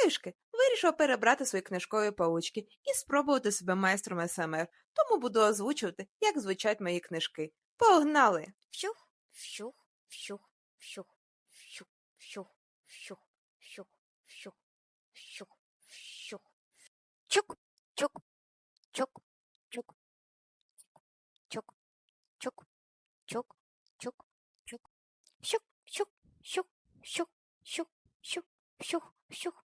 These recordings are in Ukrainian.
Баюшки вирішив перебрати свої книжкові паучки і спробувати себе майстром СМР, тому буду озвучувати, як звучать мої книжки. Погнали! Вщух, вщух, вщух, вщух, вщух, вщух, вщух, вщух, вщух, вщух, вщух. Чук, чук, чук, чук, чук, чук, чук, чук, чук. Щук, щук, щук, щук, щук, щук, щук, щук,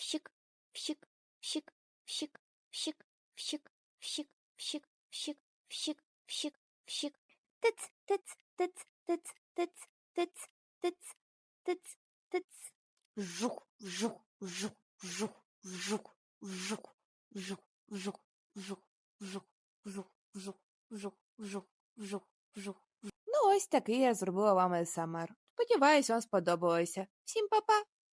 вщик, вщик, вщик, вщик, вщик, вщик, вщик, вщик, вщик, вщик, вщик, вщик. Тыц, тыц, тыц, тыц, тыц, тыц, тыц, тыц, тыц. Жух, жух, жух, жух, жух, жух, жух, жух, жух, жух, жух, жух, жух, жух, жух, жух. Ну ось такий я зробила вам СМР. Сподіваюсь, вам сподобалося. Всім па-па!